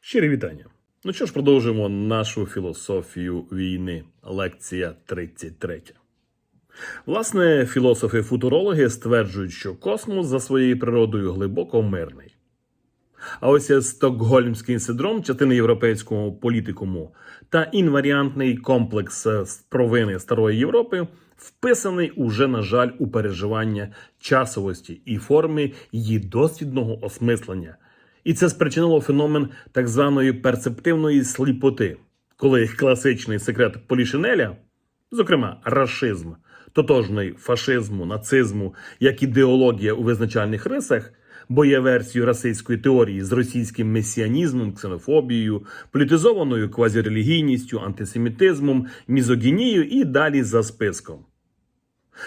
Щирі вітання. Ну що ж, продовжуємо нашу філософію війни. Лекція 33. Власне, філософи-футурологи стверджують, що космос за своєю природою глибоко мирний. А ось стокгольмський синдром, частини європейського політикуму та інваріантний комплекс е, провини Старої Європи вписаний уже, на жаль, у переживання часовості і форми її дослідного осмислення. І це спричинило феномен так званої перцептивної сліпоти, коли класичний секрет Полішинеля, зокрема рашизм, тотожний фашизму, нацизму як ідеологія у визначальних рисах, бо є версією теорії з російським месіанізмом, ксенофобією, політизованою квазірелігійністю, антисемітизмом, мізогінією і далі за списком.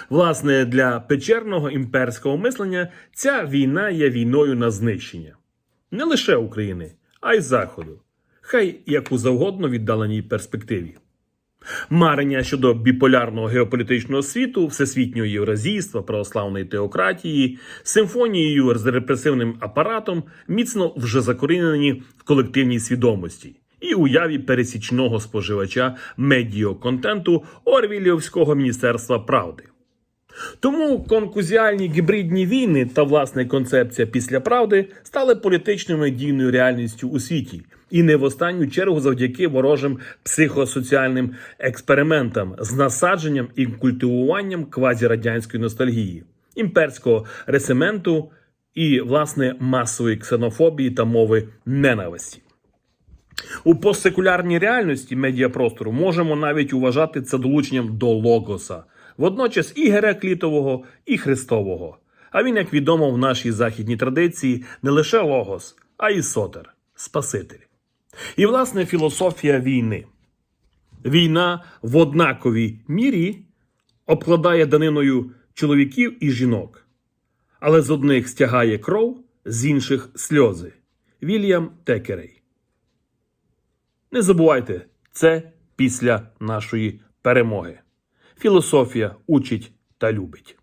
Власне, для печерного імперського мислення ця війна є війною на знищення не лише України, а й Заходу, хай як у завгодно віддаленій перспективі. Марення щодо біполярного геополітичного світу, всесвітнього євразійства, православної теократії, симфонією з репресивним апаратом міцно вже закорінені в колективній свідомості і уяві пересічного споживача медіоконтенту Орвілівського міністерства правди. Тому конкузіальні гібридні війни та власне концепція після правди стали політичною дійною реальністю у світі, і не в останню чергу завдяки ворожим психосоціальним експериментам з насадженням і культивуванням квазірадянської ностальгії, імперського ресементу і власне масової ксенофобії та мови ненависті. У постсекулярній реальності медіапростору можемо навіть вважати це долученням до логоса, водночас і Гераклітового, і Христового. А він, як відомо, в нашій західній традиції не лише логос, а й сотер, Спаситель. І власне філософія війни. Війна в однаковій мірі обкладає даниною чоловіків і жінок, але з одних стягає кров, з інших сльози. Вільям Текерей. Не забувайте, це після нашої перемоги. Філософія учить та любить.